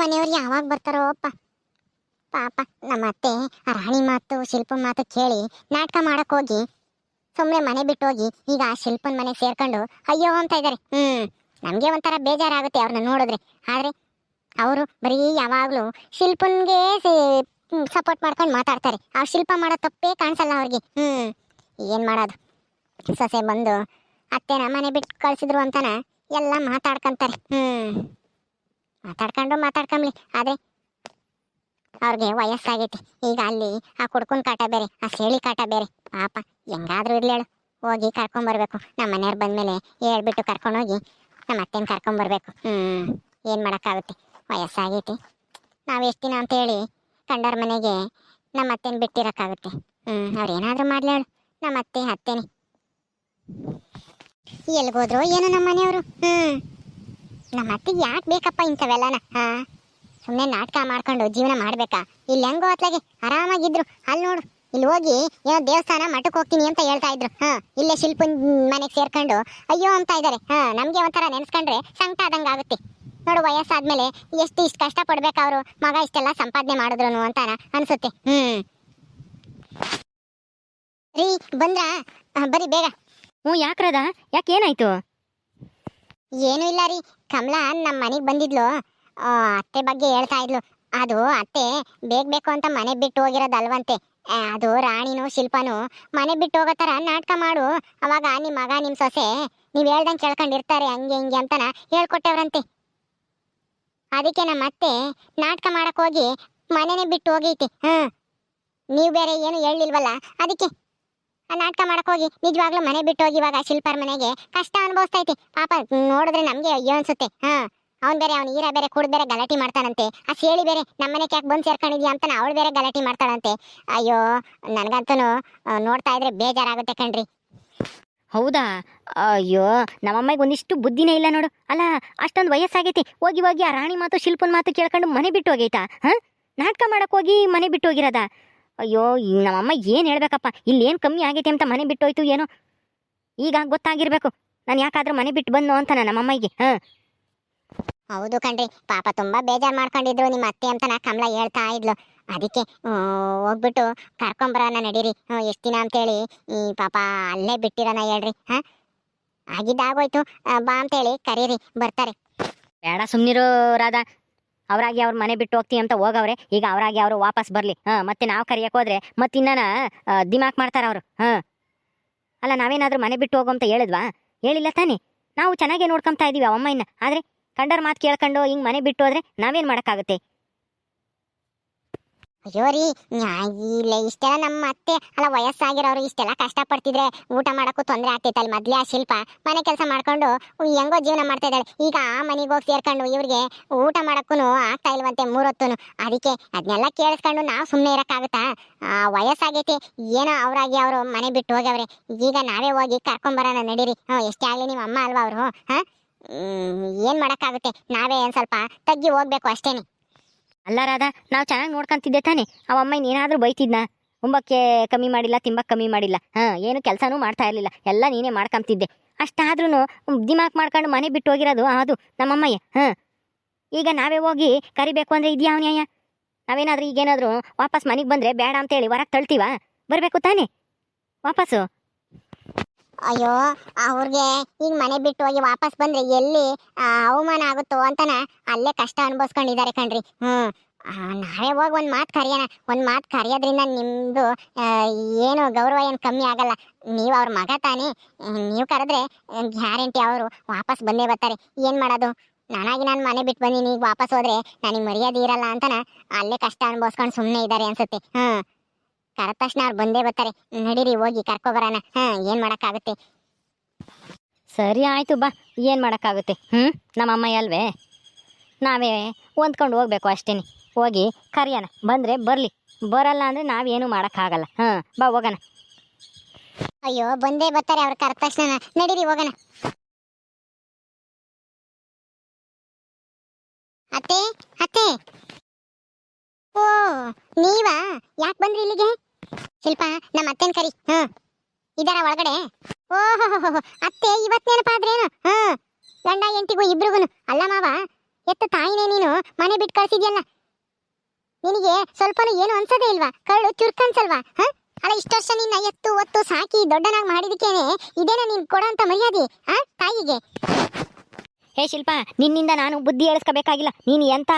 ಮನೆಯವ್ರು ಯಾವಾಗ ಬರ್ತಾರೋ, ಅಪ್ಪ. ಪಾಪ, ನಮ್ಮ ಅತ್ತೆ ರಾಣಿ ಮಾತು, ಶಿಲ್ಪನ ಮಾತು ಕೇಳಿ ನಾಟಕ ಮಾಡಕ್ ಹೋಗಿ ಸುಮ್ಮನೆ ಮನೆ ಬಿಟ್ಟು ಹೋಗಿ ಈಗ ಆ ಶಿಲ್ಪನ್ ಮನೆಗೆ ಸೇರ್ಕೊಂಡು ಅಯ್ಯೋ ಅಂತ ಇದ್ದಾರೆ ಹ್ಮ್, ನಮ್ಗೆ ಒಂಥರ ಬೇಜಾರಾಗುತ್ತೆ ಅವ್ರನ್ನ ನೋಡಿದ್ರೆ. ಆದ್ರೆ ಅವರು ಬರೀ ಯಾವಾಗ್ಲೂ ಶಿಲ್ಪನ್ಗೆ ಸಪೋರ್ಟ್ ಮಾಡ್ಕೊಂಡು ಮಾತಾಡ್ತಾರೆ. ಆ ಶಿಲ್ಪ ಮಾಡೋ ತಪ್ಪೇ ಕಾಣಿಸಲ್ಲ ಅವ್ರಿಗೆ. ಹ್ಮ್, ಏನ್ ಮಾಡೋದು? ಸೊಸೆ ಬಂದು ಅತ್ತೆನ ಮನೆ ಬಿಟ್ಟು ಕಳ್ಸಿದ್ರು ಅಂತನ ಎಲ್ಲ ಮಾತಾಡ್ಕೊಂತಾರೆ. ಹ್ಮ್. ಮಾತಾಡ್ಕೊಂಡು ಮಾತಾಡ್ಕೊಂಬ್ಲಿ ಆದ್ರೆ ಅವ್ರಿಗೆ ವಯಸ್ಸಾಗೈತಿ. ಈಗ ಅಲ್ಲಿ ಆ ಕುಡ್ಕೊಂಡ್ ಕಾಟ ಬೇರೆ, ಆ ಸೇಳಿ ಕಾಟ ಬೇರೆ. ಪಾಪ, ಹೆಂಗಾದ್ರೂ ಇರ್ಲಿ ಹೇಳು. ಹೋಗಿ ಕರ್ಕೊಂಬರ್ಬೇಕು ನಮ್ಮ ಮನೆಯವ್ರು ಬಂದ್ಮೇಲೆ ಹೇಳ್ಬಿಟ್ಟು ಕರ್ಕೊಂಡೋಗಿ ನಮ್ಮ ಅತ್ತೆನ ಕರ್ಕೊಂಬರ್ಬೇಕು ಹ್ಮ್, ಏನು ಮಾಡೋಕ್ಕಾಗುತ್ತೆ? ವಯಸ್ಸಾಗೈತಿ. ನಾವು ಎಷ್ಟು ದಿನ ಅಂತ ಹೇಳಿ ಕಂಡವ್ರ ಮನೆಗೆ ನಮ್ಮ ಅತ್ತೆನ ಬಿಟ್ಟಿರೋಕ್ಕಾಗುತ್ತೆ. ಹ್ಮ್, ಅವ್ರು ಏನಾದ್ರೂ ಮಾಡ್ಲಿ ನಮ್ಮ ಅತ್ತೆ, ಅತ್ತೆನೆ. ಎಲ್ಗೋದ್ರು ಏನೋ ನಮ್ಮ ಮನೆಯವರು. ಹ್ಮ್. ನಮ್ಮ ಅತ್ತಿಗೆ ಯಾಕೆ ಬೇಕಪ್ಪ ಇಂಥವೆಲ್ಲನ? ಹಾ? ಸುಮ್ಮನೆ ನಾಟಕ ಮಾಡ್ಕೊಂಡು ಜೀವನ ಮಾಡ್ಬೇಕಾ? ಇಲ್ಲಿ ಹೆಂಗೋ ಅತ್ಲಾಗೆ ಆರಾಮಾಗಿದ್ರು. ಅಲ್ಲಿ ನೋಡು, ಇಲ್ಲಿ ಹೋಗಿ ಏನೋ ದೇವಸ್ಥಾನ ಮಠಕ್ಕೆ ಹೋಗ್ತೀನಿ ಅಂತ ಹೇಳ್ತಾ ಇದ್ರು. ಹಾ, ಇಲ್ಲೇ ಶಿಲ್ಪನ್ ಮನೆಗೆ ಸೇರ್ಕೊಂಡು ಅಯ್ಯೋ ಅಂತ ಇದ್ದಾರೆ ಹಾ, ನಮಗೆ ಒಂಥರ ನೆನ್ಸ್ಕೊಂಡ್ರೆ ಸಂಕಟ ಆದಂಗೆ ಆಗುತ್ತೆ. ನೋಡು, ವಯಸ್ಸಾದ್ಮೇಲೆ ಎಷ್ಟು ಇಷ್ಟು ಕಷ್ಟ ಪಡ್ಬೇಕು ಅವರು. ಮಗ ಇಷ್ಟೆಲ್ಲ ಸಂಪಾದನೆ ಮಾಡಿದ್ರು ಅಂತ ಅನ್ಸುತ್ತೆ. ಹ್ಮ್. ರೀ, ಬಂದ್ರಾ? ಬರೀ ಬೇಗ. ಹ್ಞೂ ಯಾಕ್ರದ ಯಾಕೆ ಏನಾಯ್ತು? ಏನೂ ಇಲ್ಲ ರೀ. ಕಮಲಾ ನಮ್ಮ ಮನೆಗೆ ಬಂದಿದ್ಲು. ಅತ್ತೆ ಬಗ್ಗೆ ಹೇಳ್ತಾ ಇದ್ಲು. ಅದು ಅತ್ತೆ ಬೇಗ ಬೇಕು ಅಂತ ಮನೆ ಬಿಟ್ಟು ಹೋಗಿರೋದಲ್ವಂತೆ. ಅದು ರಾಣಿನೂ ಶಿಲ್ಪನು ಮನೆ ಬಿಟ್ಟು ಹೋಗೋ ಥರ ನಾಟಕ ಮಾಡು. ಅವಾಗ ನಿಮ್ಮ ಮಗ ನಿಮ್ಮ ಸೊಸೆ ನೀವು ಹೇಳ್ದಂಗೆ ಕೇಳ್ಕೊಂಡಿರ್ತಾರೆ, ಹಂಗೆ ಹಿಂಗೆ ಅಂತನ ಹೇಳ್ಕೊಟ್ಟವ್ರಂತೆ. ಅದಕ್ಕೆ ನಮ್ಮ ಅತ್ತೆ ನಾಟಕ ಮಾಡಕ್ ಹೋಗಿ ಮನೆನೇ ಬಿಟ್ಟು ಹೋಗೈತಿ. ಹಾಂ ನೀವು ಬೇರೆ ಏನು ಹೇಳಿಲ್ವಲ್ಲ ಅದಕ್ಕೆ ಆ ನಾಟಕ ಮಾಡಕ್ ಹೋಗಿ ನಿಜವಾಗ್ಲೂ ಮನೆ ಬಿಟ್ಟು ಹೋಗಿ ಇವಾಗ ಶಿಲ್ಪರ್ ಮನೆಗೆ ಕಷ್ಟ ಅನುಭವಿಸ್ತೈತಿ. ಪಾಪ ನೋಡಿದ್ರೆ ನಮ್ಗೆ ಅಯ್ಯೋ ಅನ್ಸುತ್ತೆ. ಹಾ, ಅವ್ನ್ ಬೇರೆ, ಅವ್ನು ಈರ ಬೇರೆ, ಕುಡ್ ಬೇರೆ ಗಲಾಟೆ ಮಾಡ್ತಾನಂತೆ. ಆ ಸೇಳಿ ಬೇರೆ ನಮ್ಮನೆ ಯಾಕೆ ಬಂದು ಸೇರ್ಕೊಂಡಿದ್ಯಾ ಅಂತ ಅವಳು ಬೇರೆ ಗಲಾಟೆ ಮಾಡ್ತಾಳಂತೆ. ಅಯ್ಯೋ ನನಗಂತೂ ನೋಡ್ತಾ ಇದ್ರೆ ಬೇಜಾರಾಗುತ್ತೆ ಕಣ್ರಿ. ಹೌದಾ? ಅಯ್ಯೋ, ನಮ್ಮಮ್ಮಗೆ ಒಂದಿಷ್ಟು ಬುದ್ಧಿನೇ ಇಲ್ಲ ನೋಡು. ಅಲ್ಲ, ಅಷ್ಟೊಂದು ವಯಸ್ಸಾಗೈತಿ. ಹೋಗಿ ಹೋಗಿ ಆ ರಾಣಿ ಮಾತು, ಶಿಲ್ಪನ್ ಮಾತು ಕೇಳ್ಕೊಂಡು ಮನೆ ಬಿಟ್ಟು ಹೋಗೈತಾ? ಹಾ? ನಾಟಕ ಮಾಡಕ್ ಹೋಗಿ ಮನೆ ಬಿಟ್ಟು ಹೋಗಿರೋದ? ಅಯ್ಯೋ ನಮ್ಮಮ್ಮ ಏನು ಹೇಳ್ಬೇಕಪ್ಪ? ಇಲ್ಲಿ ಏನು ಕಮ್ಮಿ ಆಗೈತೆ ಅಂತ ಮನೆ ಬಿಟ್ಟು ಹೋಯ್ತು ಏನೋ? ಈಗ ಗೊತ್ತಾಗಿರ್ಬೇಕು. ನಾನು ಯಾಕಾದ್ರೂ ಮನೆ ಬಿಟ್ಟು ಬಂದು ಅಂತ ನಮ್ಮಮ್ಮಗೆ ಹಾಂ. ಹೌದು ಕಣ್ರಿ. ಪಾಪ ತುಂಬ ಬೇಜಾರು ಮಾಡ್ಕೊಂಡಿದ್ರು ನಿಮ್ಮ ಅತ್ತೆ ಅಂತ ನಾ ಕಮಲ ಹೇಳ್ತಾ ಇದ್ಲು. ಅದಕ್ಕೆ ಹೋಗ್ಬಿಟ್ಟು ಕರ್ಕೊಂಬರೋಣ ನಡೀರಿ. ಎಷ್ಟು ದಿನ ಅಂತೇಳಿ ಈ ಪಾಪ ಅಲ್ಲೇ ಬಿಟ್ಟಿರೋಣ ಹೇಳ್ರಿ ಹಾಂ. ಆಗಿದ್ದಾಗೋಯ್ತು. ಬಾ ಅಂತೇಳಿ ಕರೀರಿ. ಬರ್ತಾರೆ. ಬೇಡ ಸುಮ್ಮನಿರೋ ರಾಧಾ. ಅವರಾಗಿ ಅವ್ರ ಮನೆ ಬಿಟ್ಟು ಹೋಗ್ತೀವಿ ಅಂತ ಹೋಗವ್ರೆ, ಈಗ ಅವರಾಗಿ ಅವರು ವಾಪಸ್ ಬರ್ಲಿ. ಹಾ, ಮತ್ತೆ ನಾವು ಕರಿಯಕ್ಕೆ ಹೋದ್ರೆ ಮತ್ತಿನ್ನ ದಿಮಾಕ್ ಮಾಡ್ತಾರ ಅವರು. ಹಾ. ಅಲ್ಲ, ನಾವೇನಾದ್ರೂ ಮನೆ ಬಿಟ್ಟು ಹೋಗು ಅಂತ ಹೇಳಿದ್ವಾ? ಹೇಳಿಲ್ಲ ತಾನೇ. ನಾವು ಚೆನ್ನಾಗೇ ನೋಡ್ಕೊತಾ ಇದ್ದೀವಿ ಅವಮ್ಮ ಇನ್ನ. ಆದ್ರೆ ಕಂಡರ್ ಮಾತು ಕೇಳ್ಕೊಂಡು ಹಿಂಗ್ ಮನೆ ಬಿಟ್ಟು ಹೋದ್ರೆ ನಾವೇನ್ ಮಾಡಕ್ಕಾಗುತ್ತೆ? ಅಯ್ಯೋ ರೀ ಇಲ್ಲ ಇಷ್ಟೆಲ್ಲ ನಮ್ಮ ಅತ್ತೆ, ಅಲ್ಲ ವಯಸ್ಸಾಗಿರೋರು ಇಷ್ಟೆಲ್ಲ ಕಷ್ಟಪಡ್ತಿದ್ರೆ ಊಟ ಮಾಡೋಕ್ಕೂ ತೊಂದರೆ ಆಗ್ತೈತೆ ಅಲ್ಲಿ ಮೊದ್ಲೇ ಆ ಶಿಲ್ಪ. ಮನೆ ಕೆಲಸ ಮಾಡ್ಕೊಂಡು ಹೆಂಗೋ ಜೀವನ ಮಾಡ್ತಾ ಇದ್ದಾಳೆ. ಈಗ ಆ ಮನೆಗೆ ಹೋಗಿ ಸೇರ್ಕೊಂಡು ಇವ್ರಿಗೆ ಊಟ ಮಾಡೋಕ್ಕೂ ಆಗ್ತಾ ಇಲ್ವಂತೆ ಮೂರೊತ್ತು ಅದಕ್ಕೆ ಅದನ್ನೆಲ್ಲ ಕೇಳಿಸ್ಕೊಂಡು ನಾವು ಸುಮ್ಮನೆ ಇರೋಕ್ಕಾಗುತ್ತಾ? ಆ, ವಯಸ್ಸಾಗೈತಿ, ಏನೋ ಅವರಾಗಿ ಅವರು ಮನೆ ಬಿಟ್ಟು ಹೋಗ್ಯವ್ರೆ. ಈಗ ನಾವೇ ಹೋಗಿ ಕರ್ಕೊಂಬರೋಣ ನಡೀರಿ. ಹ್ಞೂ ಎಷ್ಟೇ ಆಗಲಿ ನಿಮ್ಮ ಅಮ್ಮ ಅಲ್ವಾ ಅವರು, ಹಾಂ? ಏನು ಮಾಡೋಕ್ಕಾಗುತ್ತೆ? ನಾವೇ ಒಂದು ಸ್ವಲ್ಪ ತಗ್ಗಿ ಹೋಗ್ಬೇಕು ಅಷ್ಟೇನೆ. ಅಲ್ಲ ರಾಧಾ, ನಾವು ಚೆನ್ನಾಗಿ ನೋಡ್ಕೊಂತಿದ್ದೆ ತಾನೇ. ಅವಮ್ಮ ಏನಾದ್ರೂ ಬೈತಿದ್ನ? ಉಂಬಕ್ಕೆ ಕಮ್ಮಿ ಮಾಡಿಲ್ಲ, ತಿಂಬಕ್ ಕಮ್ಮಿ ಮಾಡಿಲ್ಲ. ಹಾಂ, ಏನು ಕೆಲಸನೂ ಮಾಡ್ತಾ ಇರ್ಲಿಲ್ಲ. ಎಲ್ಲ ನೀನೇ ಮಾಡ್ಕೊಂತಿದ್ದೆ. ಅಷ್ಟಾದ್ರೂ ದಿಮಾಕ್ ಮಾಡ್ಕೊಂಡು ಮನೆ ಬಿಟ್ಟು ಹೋಗಿರೋದು ಅದು ನಮ್ಮಮ್ಮಯ್ಯ. ಹಾ. ಈಗ ನಾವೇ ಹೋಗಿ ಕರಿಬೇಕು ಅಂದ್ರೆ ಇದ್ಯಾ ನ್ಯಾಯ ನಾವೇನಾದ್ರೂ ಈಗೇನಾದ್ರೂ ವಾಪಸ್ ಮನೆಗೆ ಬಂದ್ರೆ ಬೇಡ ಅಂತೇಳಿ ಹೊರಗೆ ತಳ್ತೀವ? ಬರಬೇಕು ತಾನೇ? ವಾಪಸ್ಸು? ಅಯ್ಯೋ ಅವ್ರಿಗೆ ಈಗ ಮನೆ ಬಿಟ್ಟು ಹೋಗಿ ವಾಪಸ್ ಬಂದ್ರೆ ಎಲ್ಲಿ ಅವಮಾನ ಆಗುತ್ತೋ ಅಂತಾನ ಅಲ್ಲೇ ಕಷ್ಟ ಅನುಭವಿಸ್ಕೊಂಡಿದ್ದಾರೆ ಕಣ್ರಿ. ಆ, ನಾವೇ ಹೋಗಿ ಒಂದ್ ಮಾತು ಕರೆಯೋಣ. ಒಂದ್ ಮಾತು ಕರೆಯೋದ್ರಿಂದ ನಿಮ್ದು ಏನು ಗೌರವ ಏನು ಕಮ್ಮಿ ಆಗಲ್ಲ. ನೀವು ಅವ್ರ ಮಗ ತಾನೇ. ನೀವು ಕರೆದ್ರೆ ಗ್ಯಾರಂಟಿ ಅವರು ವಾಪಸ್ ಬಂದೇ ಬರ್ತಾರೆ. ಏನ್ ಮಾಡೋದು? ನಾನಾಗಿ ನಾನು ಮನೆ ಬಿಟ್ಟು ಬಂದಿನಿ ಈಗ ವಾಪಸ್ ಹೋದ್ರೆ ನನಗೆ ಮರ್ಯಾದೆ ಇರಲ್ಲ ಅಂತನ ಅಲ್ಲೇ ಕಷ್ಟ ಅನುಭವಿಸ್ಕೊಂಡು ಸುಮ್ಮನೆ ಇದ್ದಾರೆ ಅನ್ಸುತ್ತೆ. ಹ್ಮ್. ಕರೆದ ತಕ್ಷಣ ಅವ್ರು ಬಂದೇ ಬರ್ತಾರೆ. ನಡೀರಿ ಹೋಗಿ ಕರ್ಕೊಬರೋಣ ಹಾ ಏನ್ ಮಾಡಕ್ಕಾಗುತ್ತೆ? ಸರಿ ಆಯ್ತು ಬಾ. ಏನು ಮಾಡೋಕ್ಕಾಗುತ್ತೆ? ನಮ್ಮ ಅಮ್ಮ ಅಲ್ವೇ? ನಾವೇ ಹೊಂದ್ಕೊಂಡು ಹೋಗ್ಬೇಕು ಅಷ್ಟೇನೆ. ಹೋಗಿ ಕರಿಯೋಣ. ಬಂದ್ರೆ ಬರಲಿ. ಬರಲ್ಲ ಅಂದರೆ ನಾವೇನು ಮಾಡೋಕ್ಕಾಗಲ್ಲ. ಹಾಂ ಬಾ ಹೋಗಣ. ಅಯ್ಯೋ ಬಂದೇ ಬರ್ತಾರೆ ಅವ್ರ ಕರೆದ ತಕ್ಷಣ. ನಡೀರಿ ಹೋಗಣ. ಅತ್ತೆ ಅತ್ತೆ. ಓ ನೀವಾ? ಯಾಕೆ ಬಂದ್ರಿ ಇಲ್ಲಿಗೆ? ಶಿಲ್ಪ, ನಮ್ಮ ಅತ್ತೆನ್ ಕರಿ. ಹ್ಮ್ ಇದರ ಒಳಗಡೆ. ಓಹೋ ಅತ್ತೆ, ಇವತ್ ನೆನಪಾದ್ರೇನು ಹ್ಮ್ ಗಂಡ ಎಂಟಿಗೂ ಇಬ್ರಿಗೂ ಅಲ್ಲ ಮಾವ, ಎತ್ತ ತಾಯಿನೇ ನೀನು? ಮನೆ ಬಿಟ್ಟು ಕಳ್ಸಿದ್ಯಲ್ಲ? ನಿನಗೆ ಸ್ವಲ್ಪನೂ ಏನು ಅನ್ಸದೇ ಇಲ್ವಾ? ಕರಳು ಚುರ್ಕನ್ಸಲ್ವಾ? ಹ ಅಲ್ಲ, ಇಷ್ಟು ವರ್ಷ ನಿನ್ನ ಎತ್ತು, ಒತ್ತು ಸಾಕಿ ದೊಡ್ಡನಾಗಿ ಮಾಡಿದಕ್ಕೇನೆ ಇದೇನ ನೀನ್ ಕೊಡೋಂತ ಮರ್ಯಾದೆ? ಆ ತಾಯಿಗೆ? ಹೇ ಶಿಲ್ಪ, ನಿನ್ನಿಂದ ನಾನು ಬುದ್ಧಿ ಹೇಳಿಸ್ಕೋಬೇಕಾಗಿಲ್ಲ ನೀನು ಎಂತ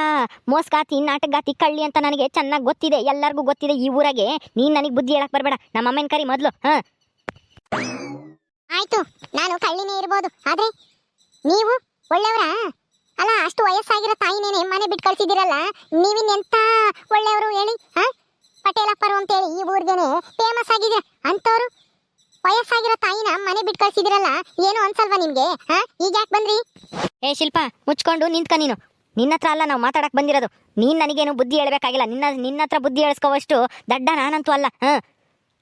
ಮೋಸ್ಗಾತಿ ನಾಟಕಗಾತಿ ಕಳ್ಳಿ ಅಂತ ನನಗೆ ಚೆನ್ನಾಗಿ ಗೊತ್ತಿದೆ. ಎಲ್ಲರಿಗೂ ಗೊತ್ತಿದೆ ಈ ಊರಾಗೆ. ನೀನು ನನಗೆ ಬುದ್ಧಿ ಹೇಳಕ್ ಬರಬೇಡ. ನಮ್ಮ ಅಮ್ಮನ ಕರಿ ಮೊದಲು, ಹಾಂ? ಆಯ್ತು, ನಾನು ಕಳ್ಳಿನೇ ಇರ್ಬೋದು. ಆದ್ರೆ ನೀವು ಒಳ್ಳೆಯವರಾ? ಅಲ್ಲ, ಅಷ್ಟು ವಯಸ್ಸಾಗಿರೋ ತಾಯಿನೇನೆ ಮನೆ ಬಿಟ್ಟು ಕಳ್ಸಿದಿರಲ್ಲ ನೀವಿನ್ ಎಂತ ಒಳ್ಳೆಯವರು ಹೇಳಿ, ಹಾಂ? ಪಟೇಲಪ್ಪರು ಅಂತೇಳಿ ಈ ಊರ್ಗೆನೆ ಫೇಮಸ್ ಆಗಿದೆ ಅಂತವ್ರು ವಯಸ್ಸಾಗಿರೋ ತಾಯಿನ ಮನೆ ಬಿಟ್ಟು ಕಳ್ಸಿದಿರಲ್ಲ ಏನು ಅನ್ಸಲ್ವಾ ನಿಮ್ಗೆ ಹಾ? ಈಗ ಯಾಕೆ ಬಂದ್ರಿ? ಏ ಶಿಲ್ಪ ಮುಚ್ಕೊಂಡು ನಿಂತ್ಕ ನೀನು. ನಿನ್ನ ಹತ್ರ ಅಲ್ಲ ನಾವು ಮಾತಾಡಕ್ ಬಂದಿರೋದು. ನೀನ್ ನನಗೇನು ಬುದ್ಧಿ ಹೇಳ್ಬೇಕಾಗಿಲ್ಲ. ನಿನ್ನ ನಿನ್ನ ಹತ್ರ ಬುದ್ಧಿ ಹೇಳಿಸ್ಕೋವಷ್ಟು ದಡ್ಡ ನಾನಂತೂ ಅಲ್ಲ ಹಾ?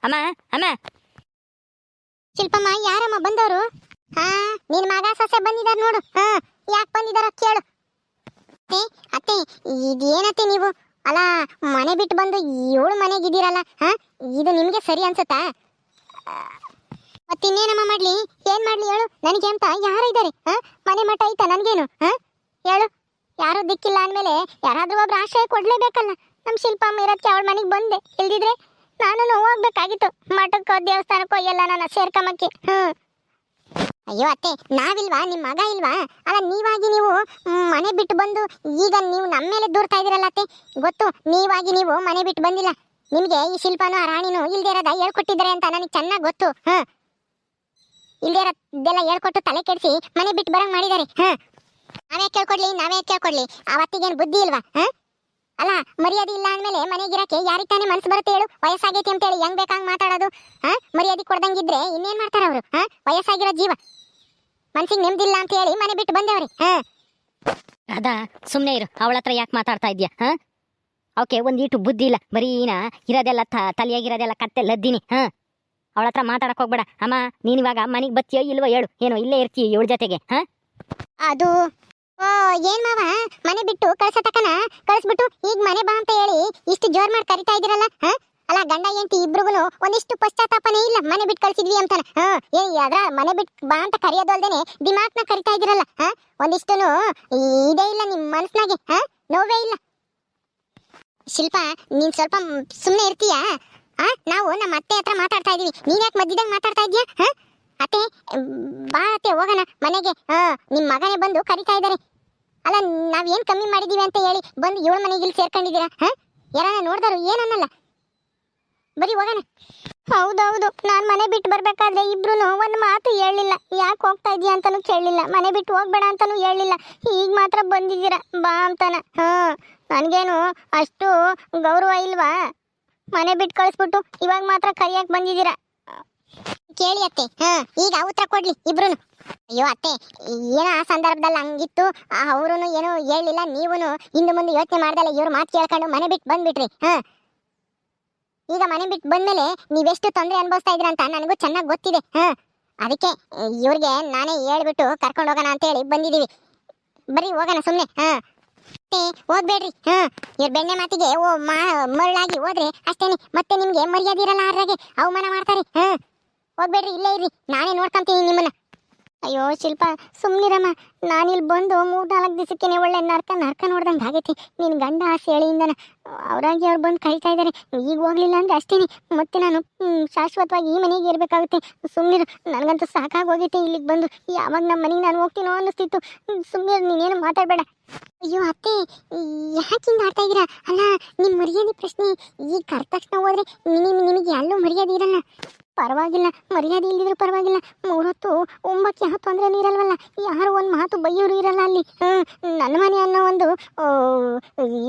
ಅಮ್ಮ ಅಮ್ಮ. ಶಿಲ್ಪಮ್ಮ ಯಾರಮ್ಮ ಬಂದವರು? ಹಾ ನಿನ್ ಮಗ ಸೊಸೆ ಬಂದಿದಾರ ನೋಡು ಹಾ? ಯಾಕೆ ಬಂದಿದಾರ ಕೇಳು. ಅತ್ತೆ ಅತ್ತೆ ಇದೇನತ್ತೆ ನೀವು? ಅಲ್ಲ ಮನೆ ಬಿಟ್ಟು ಬಂದು ಏಳು ಮನೆಗಿದ್ದೀರಲ್ಲ ಹಾ? ಇದು ನಿಮಗೆ ಸರಿ ಅನ್ಸುತ್ತಾ? ಮತ್ತಿನ್ನೇನಮ್ಮ ಮಾಡ್ಲಿ? ಏನ್ ಮಾಡ್ಲಿ ಹೇಳು? ನನಗೆ ಅಂತ ಯಾರು ಇದ್ದಾರೆ ಮನೆ ಮಠ ಐತ ನನ್ಗೇನು ಹೇಳು. ಯಾರು ದಿಕ್ಕಿಲ್ಲ ಅಂದ್ಮೇಲೆ ಯಾರಾದ್ರೂ ಒಬ್ರು ಆಶ್ರಯ ಕೊಡ್ಲೇಬೇಕಲ್ಲ. ನಮ್ ಶಿಲ್ಪಮ್ಮ ಇರೋದಕ್ಕೆ ಅವಳ ಮನೆಗೆ ಬಂದೆ. ಇಲ್ದಿದ್ರೆ ನಾನು ಹೋಗ್ಬೇಕಾಗಿತ್ತು ಮಠಕ್ಕೋ, ದೇವಸ್ಥಾನಕ್ಕೋ ಎಲ್ಲ ನನ್ನ ಸೇರ್ಕಮಕ್ಕೆ ಹ್ಮ್ ಅಯ್ಯೋ ಅತ್ತೆ, ನಾವಿಲ್ವಾ? ನಿಮ್ ಮಗ ಇಲ್ವಾ? ಅಲ್ಲ, ನೀವಾಗಿ ನೀವು ಮನೆ ಬಿಟ್ಟು ಬಂದು ಈಗ ನೀವು ನಮ್ಮ ಮೇಲೆ ದೂರ್ತಾ ಇದೀರಲ್ಲ ಅತ್ತೆ. ಗೊತ್ತು, ನೀವಾಗಿ ನೀವು ಮನೆ ಬಿಟ್ಟು ಬಂದಿಲ್ಲ. ನಿಮ್ಗೆ ಈ ಶಿಲ್ಪನೂ ಆ ರಾಣಿನೂ ಇಲ್ದೇ ಹೇಳ್ಕೊಟ್ಟಿದ್ದಾರೆ ಅಂತ ನನಗೆ ಚೆನ್ನಾಗಿ ಗೊತ್ತು, ಹ? ಇಲ್ದೇ ಇದೆಲ್ಲ ಹೇಳ್ಕೊಟ್ಟು ತಲೆ ಕೆಡಿಸಿ ಮನೆ ಬಿಟ್ಟು ಬರಂಗ್ ಮಾಡಿದ್ದಾರೆ ಹ? ನಾವೇ ಕೇಳ್ಕೊಡ್ಲಿ ನಾವೇ ಕೇಳ್ಕೊಡ್ಲಿ. ಅವತ್ತಿಗೇನು ಬುದ್ಧಿ ಇಲ್ವಾ, ಹ? ಅಲ್ಲ, ಮರ್ಯಾದೆ ಇಲ್ಲ ಅಂದ್ಮೇಲೆ ಮನೆಗಿರಕ್ಕೆ ಯಾರಿಗೆ ತಾನೇ ಮನ್ಸು ಬರುತ್ತೆ ಹೇಳು? ವಯಸ್ಸಾಗೈತಿ ಅಂತೇಳಿ ಹೆಂಗ್ ಬೇಕಂಗ್ ಮಾತಾಡೋದು, ಹಾ? ಮರ್ಯಾದೆ ಕೊಡ್ದಂಗಿದ್ರೆ ಇನ್ನೇನ್ ಮಾಡ್ತಾರ ಅವರು, ಹಾ? ವಯಸ್ಸಾಗಿರೋ ಜೀವ. ಮನ್ಸಿಗೆ ನೆಮ್ಮದಿಲ್ಲ ಅಂತ ಹೇಳಿ ಮನೆ ಬಿಟ್ಟು ಬಂದೇವ್ರಿ, ಹಾ? ಅದಾ ಸುಮ್ಮನೆ ಇರು. ಅವಳ ಹತ್ರ ಯಾಕೆ ಮಾತಾಡ್ತಾ ಇದ್ಯಾ, ಹಾ? ಓಕೆ ಒಂದೀಟು ಬುದ್ಧಿ ಇಲ್ಲ. ಬರೀನ ಇರೋದೆಲ್ಲ ತಲೆಯಾಗಿರೋದೆಲ್ಲ ಕತ್ತೆ ಲದ್ದಿನಿ, ಹಾಂ? ಅವಳ ಹತ್ರ ಮಾತಾಡಕ್ ಹೋಗ್ಬೇಡ. ಅಮ್ಮ, ನೀನ್ ಇವಾಗ ಮನೆಗೆ ಬತ್ತಿಯೋ ಇಲ್ವೋ ಹೇಳು. ಏನೋ ಇಲ್ಲೇ ಇರ್ತೀಯ ಇವಳ ಜೊತೆಗೆ, ಹಾಂ? ಅದು, ಓ, ಏನ್ ಮಾವ? ಮನೆ ಬಿಟ್ಟು ಕಳ್ಸತಕನ ಕಳ್ಸ್ಬಿಟ್ಟು ಈಗ ಮನೆ ಬಾ ಅಂತ ಹೇಳಿ ಇಷ್ಟು ಜೋರ್ ಮಾಡಿ ಕರಿತಾ ಇದೀರಲ್ಲ ಹಾ? ಅಲ್ಲ, ಗಂಡ ಹೆಂಡತಿ ಇಬ್ರಿಗೂ ಒಂದಿಷ್ಟು ಪಶ್ಚಾತ್ತಾಪನೇ ಇಲ್ಲ. ಮನೆ ಬಿಟ್ಟು ಕಳ್ಸಿದ್ವಿ ಅಂತಾನೆ, ಹಾ? ಏ ಅದ್ರ ಮನೆ ಬಿಟ್ಟು ಬಾ ಅಂತ ಕರೆಯೋದಲ್ದೇನೆ ದಿಮಾಕ್ನ ಕರಿತಾ ಇದಿರಲ್ಲ ಹಾ? ಒಂದಿಷ್ಟುನು ಇದೇ ಇಲ್ಲ ನಿಮ್ ಮನ್ಸ್ನಾಗೆ, ಹಾ? ನೋವೇ ಇಲ್ಲ. ಶಿಲ್ಪ, ನೀನ್ ಸ್ವಲ್ಪ ಸುಮ್ಮನೆ ಇರ್ತೀಯಾ? ನಾವು ನಮ್ಮ ಅತ್ತೆ ಹತ್ರ ಮಾತಾಡ್ತಾ ಇದೀವಿ. ನೀನ್ ಯಾಕೆ ಮಧ್ಯದಾಗ ಮಾತಾಡ್ತಾ ಇದೀಯಾ ಅತ್ತೆ, ಬಾ ಅತ್ತೆ, ಹೋಗೋಣ. ಮನೆಗೆ ಹಾ ನಿಮ್ ಮಗನೇ ಬಂದು ಕರಿತಾ ಇದ್ದಾರೆ ಅಲ್ಲ ನಾವೇನ್ ಕಮ್ಮಿ ಮಾಡಿದೀವಿ ಅಂತ ಹೇಳಿ ಬಂದು ಏಳು ಮನೆಗೆ ಇಲ್ಲಿ ಸೇರ್ಕೊಂಡಿದ್ದೀರಾ? ಹಾ? ಯಾರನ್ನ ನೋಡ್ದಾರು ಏನನ್ನಲ್ಲ. ಬರೀ ಹೋಗೋಣ. ಹೌದೌದು. ನಾನ್ ಮನೆ ಬಿಟ್ಟು ಬರ್ಬೇಕಾದ್ರೆ ಇಬ್ರು ಒಂದ್ ಮಾತು ಹೇಳಿಲ್ಲ. ಯಾಕೆ ಹೋಗ್ತಾ ಇದೀಯ ಅಂತಾನು ಕೇಳಲಿಲ್ಲ ಮನೆ ಬಿಟ್ಟು ಹೋಗ್ಬೇಡ ಅಂತಾನು ಹೇಳಿಲ್ಲ. ಈಗ ಮಾತ್ರ ಬಂದಿದ್ದೀರಾ? ಬಾ ಅಂತಾನ. ಹಾ, ನನಗೇನು ಅಷ್ಟು ಗೌರವ ಇಲ್ವಾ? ಮನೆ ಬಿಟ್ಟು ಕಳಿಸ್ಬಿಟ್ಟು ಇವಾಗ ಮಾತ್ರ ಕರಿಯಕ್ ಬಂದಿದ್ದೀರಾ? ಕೇಳಿ ಅತ್ತೆ. ಹಾ, ಈಗ ಉತ್ತರ ಕೊಡ್ಲಿ ಇಬ್ರು ಅಯ್ಯೋ ಅತ್ತೆ, ಏನೋ ಆ ಸಂದರ್ಭದಲ್ಲಿ ಹಂಗಿತ್ತು. ಅವರು ಏನು ಹೇಳಿಲ್ಲ ನೀವುನು ಹಿಂದೆ ಮುಂದೆ ಯೋಚನೆ ಮಾಡ್ದಲ್ಲ, ಇವ್ರ ಮಾತು ಕೇಳ್ಕೊಂಡು ಮನೆ ಬಿಟ್ಟು ಬಂದ್ಬಿಟ್ರಿ. ಹಾ. ಈಗ ಮನೆ ಬಿಟ್ಟು ಬಂದ್ಮೇಲೆ ನೀವೆಷ್ಟು ತೊಂದರೆ ಅನುಭವಿಸ್ತಾ ಇದ್ರ ಅಂತ ನನಗೂ ಚೆನ್ನಾಗಿ ಗೊತ್ತಿದೆ. ಹಾ. ಅದಕ್ಕೆ ಇವ್ರಿಗೆ ನಾನೇ ಹೇಳ್ಬಿಟ್ಟು ಕರ್ಕೊಂಡು ಹೋಗೋಣ ಅಂತ ಹೇಳಿ ಬಂದಿದೀವಿ ಬರೀ ಹೋಗೋಣ ಸುಮ್ಮನೆ ಹಾ. ಓದ್ಬೇಡ್ರಿ. ಹಾ ಇವ್ರ ಬೆಣ್ಣೆ ಮಾತಿಗೆ ಓ ಮರಳಾಗಿ ಹೋದ್ರೆ ಅಷ್ಟೇನೆ. ಮತ್ತೆ ನಿಮ್ಗೆ ಮರ್ಯಾದಿರಲ್ಲ ಆರ್ರಾಗೆ ಅವಮಾನ ಮಾಡ್ತಾರೆ. ಹಾ ಹೋಗ್ಬೇಡ್ರಿ ಇಲ್ಲೇ ಇರ್ರಿ. ನಾನೇ ನೋಡ್ಕೊಂತೀನಿ ನಿಮ್ಮನ್ನ. ಅಯ್ಯೋ ಶಿಲ್ಪ, ಸುಮ್ನಿರಮ್ಮ. ನಾನಿಲ್ಲಿ ಬಂದು ಮೂರು ನಾಲ್ಕು ದಿವಸಕ್ಕೇನೆ ಒಳ್ಳೆ ನರ್ಕ ನರ್ಕ ನೋಡ್ದಂಗೆ ಆಗೈತಿ. ನಿನ್ನ ಗಂಡ ಆ ಸೇಳಿಯಿಂದನ, ಅವರಾಗಿ ಅವ್ರು ಬಂದು ಕರಿತಾ ಇದ್ದಾರೆ ಈಗ ಹೋಗ್ಲಿಲ್ಲ ಅಂದ್ರೆ ಅಷ್ಟೇನೆ. ಮತ್ತೆ ನಾನು ಶಾಶ್ವತವಾಗಿ ಈ ಮನೆಗೆ ಇರಬೇಕಾಗುತ್ತೆ. ಸುಮ್ನಿರು, ನನಗಂತೂ ಸಾಕಾಗಿ ಹೋಗೈತೆ ಇಲ್ಲಿಗೆ ಬಂದು. ಯಾವಾಗ ನಮ್ಮ ಮನೆಗೆ ನಾನು ಹೋಗ್ತೀನೋ ಅನ್ನಿಸ್ತಿತ್ತು. ಸುಮ್ನಿರು, ನೀನೇನು ಮಾತಾಡಬೇಡ. ಅಯ್ಯೋ ಅತ್ತೆ ಯಾಕೆ ಹಿಂಗೆ ಆಡ್ತಾ ಇದ್ದೀರಾ ಅಲ್ಲ ನಿಮ್ಮ ಮರ್ಯಾದೆ ಪ್ರಶ್ನೆ. ಈಗ ಕರೆದ ತಕ್ಷಣ ಹೋದ್ರೆ ನಿಮ್ ನಿಮಗೆ ಎಲ್ಲೂ ಮರ್ಯಾದೆ ಇರಲ್ಲ. ಪರವಾಗಿಲ್ಲ, ಮರ್ಯಾದೆ ಇಲ್ಲಿದ್ರು ಪರವಾಗಿಲ್ಲ. ಮೂರೊತ್ತು ಒಂಬಕ್ಕೆ ಯಾವ ಅಂದ್ರೆ ಇರಲ್ವಲ್ಲ ಯಾರು ಒಂದು ಮಾತು ಬೈಯೋರು ಇರಲ್ಲ ಅಲ್ಲಿ. ನನ್ನ ಮನೆ ಅನ್ನೋ ಒಂದು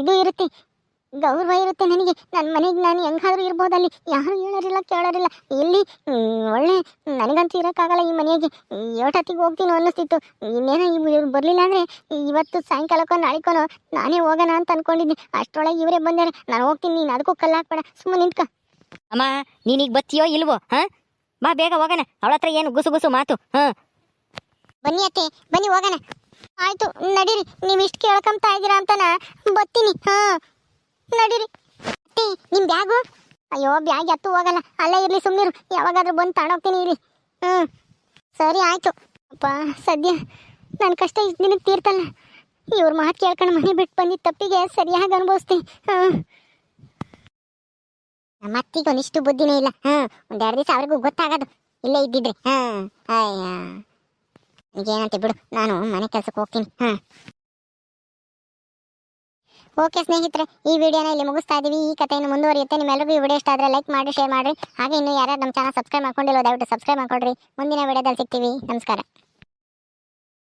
ಇದು ಇರುತ್ತೆ. ಗೌರವ ಇರುತ್ತೆ ನನಗೆ. ನನ್ನ ಮನೆಗೆ ನಾನು ಹೆಂಗಾದ್ರೂ ಇರ್ಬೋದು ಅಲ್ಲಿ. ಯಾರು ಹೇಳೋರಿಲ್ಲ, ಕೇಳೋರಿಲ್ಲ. ಇಲ್ಲಿ ಒಳ್ಳೆ, ನನಗಂತೂ ಇರೋಕ್ಕಾಗಲ್ಲ ಈ ಮನೆಗೆ. ಏಟತ್ತಿಗೆ ಹೋಗ್ತೀನೋ ಅನ್ನಿಸ್ತಿತ್ತು. ಇನ್ನೇನೋ ಇವ್ರು ಬರಲಿಲ್ಲ ಅಂದರೆ ಇವತ್ತು ಸಾಯಂಕಾಲಕ್ಕೋ ನಾಳಿಕೋನೋ ನಾನೇ ಹೋಗೋಣ ಅಂತ ಅನ್ಕೊಂಡಿದ್ದೀನಿ ಅಷ್ಟರೊಳಗೆ ಇವರೇ ಬಂದಾರೆ. ನಾನು ಹೋಗ್ತೀನಿ, ನೀನು ಅದಕ್ಕೂ ಕಲ್ಲಾಕ್ಬೇಡ ಸುಮ್ಮನೆ ನಿಂತ್ಕ. ಅಮ್ಮ, ನೀನೀಗ ಬತ್ತೀಯೋ ಇಲ್ವೋ, ಹಾಂ? ಬಾ, ಬೇಗ ಹೋಗೋಣ. ಅವಳ ಹತ್ರ ಏನು ಗುಸು ಗುಸು ಮಾತು, ಹಾಂ? ಬನ್ನಿ ಅತ್ತೆ, ಬನ್ನಿ ಹೋಗೋಣ. ಆಯ್ತು, ನಡೀರಿ. ನೀವು ಇಷ್ಟು ಕೇಳ್ಕೊಂತಾ ಇದ್ದೀರಾ ಅಂತನ ಬತ್ತೀನಿ, ಹಾ? ನಡೀರಿ. ಅತ್ತೆ, ನಿಮ್ ಬ್ಯಾಗು? ಅಯ್ಯೋ, ಬ್ಯಾಗ್ ಎತ್ತು ಹೋಗಲ್ಲ. ಅಲ್ಲೇ ಇರ್ಲಿ ಸುಮ್ಮನಿರು ಯಾವಾಗಾದ್ರೂ ಬಂದು ತಾಣೋಗ್ತೀನಿ ಇರಿ ಹ್ಞೂ ಸರಿ, ಆಯ್ತು. ಅಪ್ಪ, ಸದ್ಯ ನನ್ನ ಕಷ್ಟ ಇಷ್ಟು ದಿನಕ್ಕೆ ತೀರ್ತಲ್ಲ. ಇವ್ರ ಮಾತು ಕೇಳ್ಕೊಂಡು ಮನೆ ಬಿಟ್ಟು ಬಂದಿದ್ದ ತಪ್ಪಿಗೆ ಸರಿಯಾಗಿ ಅನುಭವಿಸ್ತೀನಿ, ಹಾಂ? ನಮ್ಮ ಅತ್ತಿಗೆ ಒಂದಿಷ್ಟು ಬುದ್ಧಿನೇ ಇಲ್ಲ. ಹಾಂ ಒಂದೆರಡು ದಿವಸ ಅವ್ರಿಗೂ ಗೊತ್ತಾಗದು. ಇಲ್ಲೇ ಇದ್ದಿದ್ರೆ. ಹಾಂ ಅಯ್ಯ ಈಗೇನಂತೆ ಬಿಡು, ನಾನು ಮನೆ ಕೆಲ್ಸಕ್ಕೆ ಹೋಗ್ತೀನಿ. ಹಾ. ಓಕೆ ಸ್ನೇಹಿತರೆ, ಈ ವಿಡಿಯೋನ ಇಲ್ಲಿ ಮುಗಿಸ್ತಾ ಇದೀವಿ. ಈ ಕಥೆಯನ್ನು ಮುಂದುವರಿಯುತ್ತೆ. ನಿಮ್ಮೆಲ್ಲರಿಗೂ ಈ ವಿಡಿಯೋ ಇಷ್ಟ ಆದರೆ ಲೈಕ್ ಮಾಡಿ, ಶೇರ್ ಮಾಡಿ. ಹಾಗೆ ಇನ್ನು ಯಾರ್ಯಾರು ನಮ್ಮ ಚಾನಲ್ ಸಬ್ಸ್ಕ್ರೈಬ್ ಮಾಡ್ಕೊಂಡಿಲ್ಲ, ದಯವಿಟ್ಟು ಸಬ್ಸ್ಕ್ರೈಬ್ ಮಾಡ್ಕೊಡ್ರಿ. ಮುಂದಿನ ವಿಡಿಯೋದಲ್ಲಿ ಸಿಗ್ತೀವಿ. ನಮಸ್ಕಾರ.